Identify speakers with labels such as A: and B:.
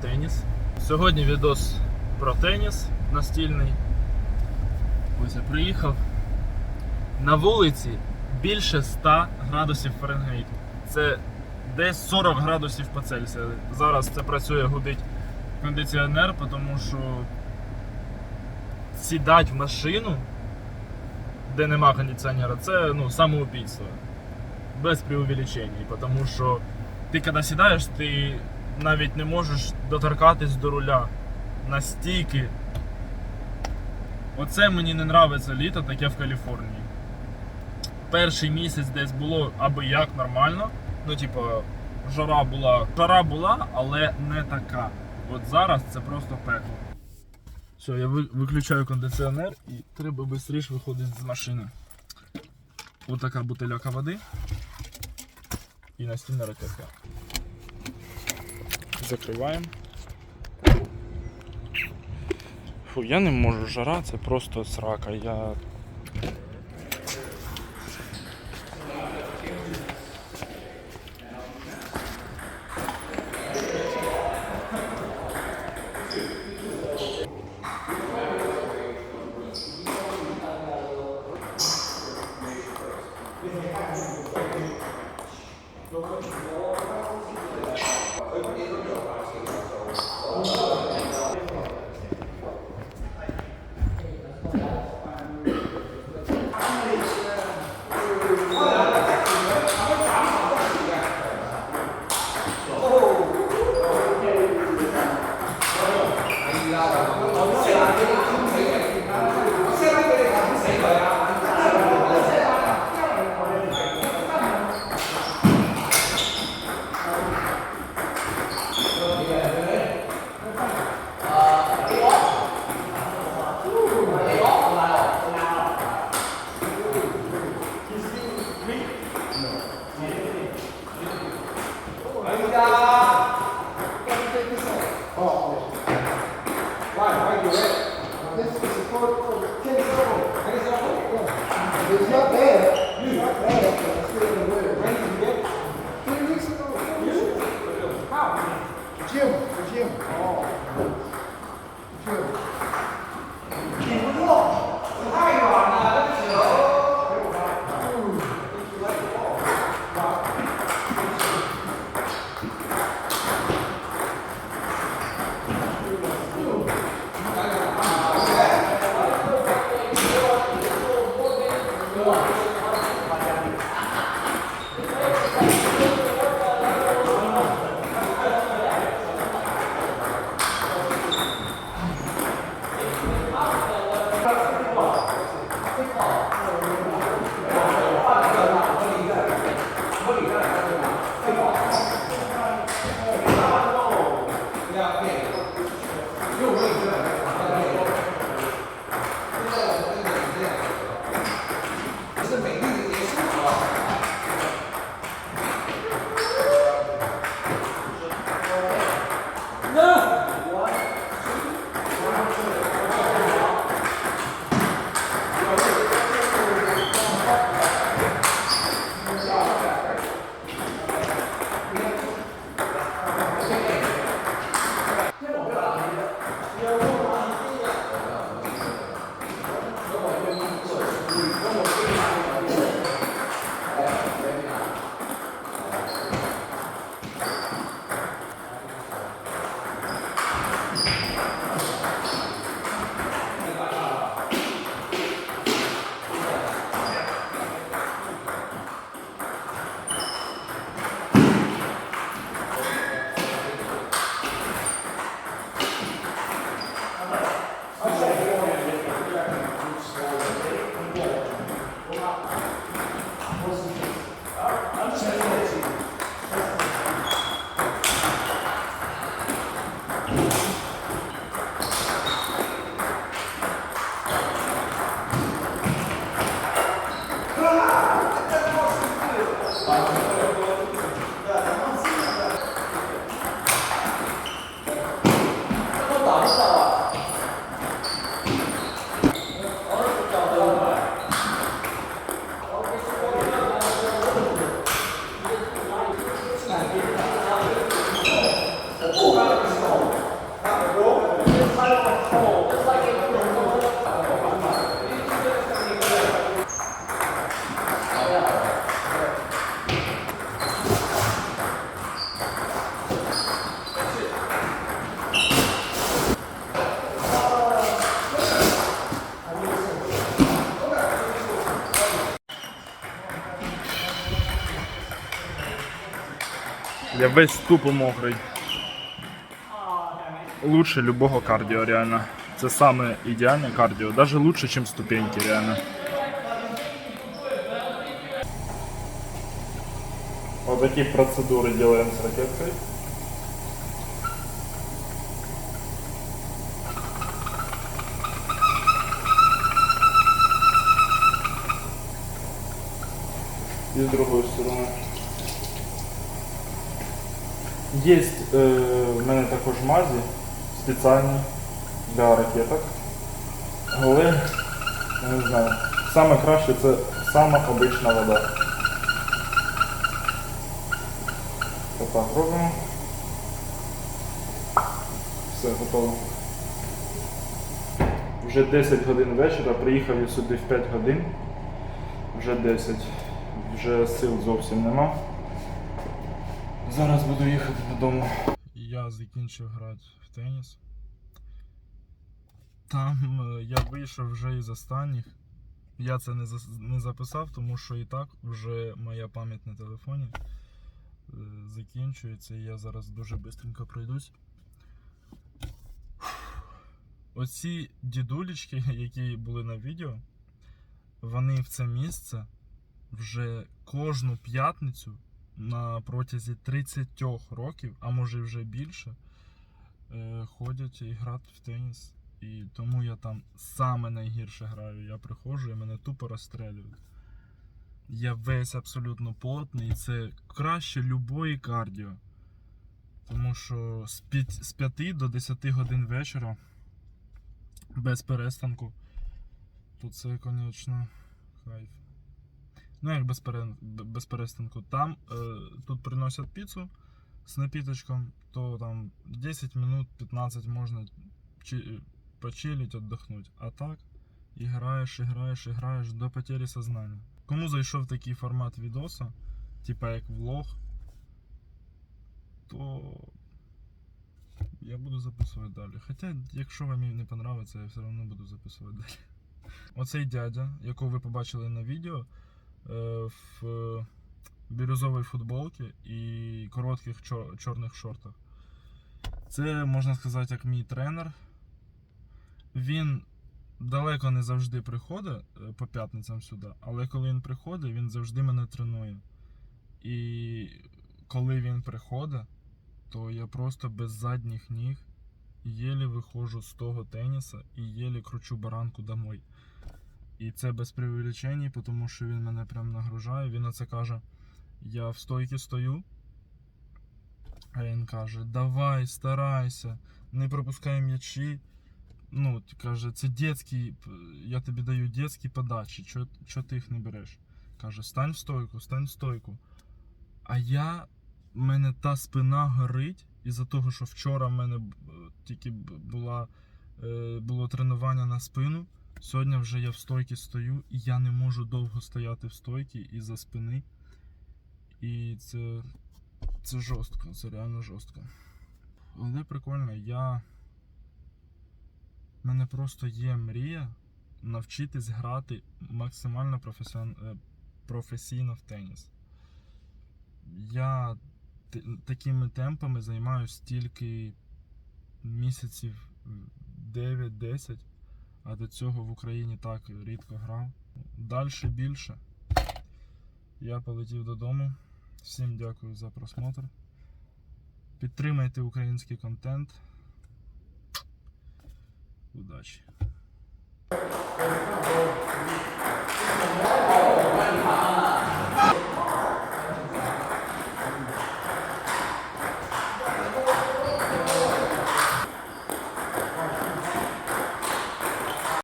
A: теніс. Сьогодні відос про теніс настільний. Ось я приїхав. На вулиці більше 100 градусів Фаренгейту. Це десь 40 градусів по Цельсію. Зараз це працює, гудить кондиціонер, тому що сідати в машину, де нема кондиціонера, це ну, самоубійство. Без преувеличень. Тому що ти коли сідаєш, ти навіть не можеш доторкатись до руля настільки. Оце мені не нравиться літо, таке в Каліфорнії. Перший місяць десь було аби як нормально. Ну, типу, жара була. Жара була, але не така. От зараз це просто пекло. Все, я ви- виключаю кондиціонер і треба швидше виходити з машини. Ось така бутиляка води і настільна ракетка. Закриваємо. Фу, я не можу, жара, це просто срака. Я.
B: It's 그러면 뭐 하나 하나씩 얼마 예전에 왔어요. 너무 உலகத்தில்
A: Я весь тупо мокрий. Лучше любого кардіо, реально. Це саме ідеальне кардіо, навіть лучше, ніж ступеньки, реально. Вот такие процедуры делаем с ракеткой. И с другой стороны. Є е, в мене також мазі спеціальні для ракеток. Але я не знаю. Саме краще це сама обична вода. Отак робимо. Все, готово. Вже 10 годин вечора, приїхав я сюди в 5 годин. Вже 10. Вже сил зовсім нема. Зараз буду їхати додому. Я закінчив грати в теніс. Там е, я вийшов вже із останніх. Я це не, не записав, тому що і так вже моя пам'ять на телефоні е, закінчується, і я зараз дуже швидко пройдусь. Оці дідулечки, які були на відео, вони в це місце вже кожну п'ятницю на протязі 30 років, а може вже більше, е, ходять і грають в теніс. І тому я там саме найгірше граю. Я приходжу і мене тупо розстрілюють. Я весь абсолютно потний, і це краще любої кардіо. Тому що з 5, з 5 до 10 годин вечора без перестанку, то це, звісно, кайф. Ну, як без, пере... без перестанку. Там е, тут приносять піцу з напіточком, то там 10 минут 15 можна чи... почилить, віддохнути. А так, і граєш, і граєш, і граєш до потері сознання. Кому зайшов такий формат відоса, типа як влог, то я буду записувати далі. Хоча, якщо вам не подобається, я все одно буду записувати далі. Оцей дядя, якого ви побачили на відео, в бірюзовій футболці і коротких чор- чорних шортах. Це, можна сказати, як мій тренер. Він далеко не завжди приходить е, по п'ятницям сюди, але коли він приходить, він завжди мене тренує. І коли він приходить, то я просто без задніх ніг єлі виходжу з того теніса і єлі кручу баранку домой. І це без преувеличень, тому що він мене прям нагружає. Він оце каже: я в стойці стою. А він каже: давай, старайся, не пропускай м'ячі. Ну, каже, це дітські, я тобі даю дітські подачі, чо ти їх не береш? Каже, стань в стойку, стань в стойку. А я, в мене та спина горить із-за того, що вчора в мене тільки була, е, було тренування на спину. Сьогодні вже я в стойці стою, і я не можу довго стояти в стойці із-за спини. І це, це жорстко, це реально жорстко. Але прикольно, я. У мене просто є мрія навчитись грати максимально професіон... е, професійно в теніс. Я такими темпами займаюся стільки місяців 9-10, а до цього в Україні так рідко грав. Далі більше. Я полетів додому. Всім дякую за просмотр. Підтримайте український контент. Удачі!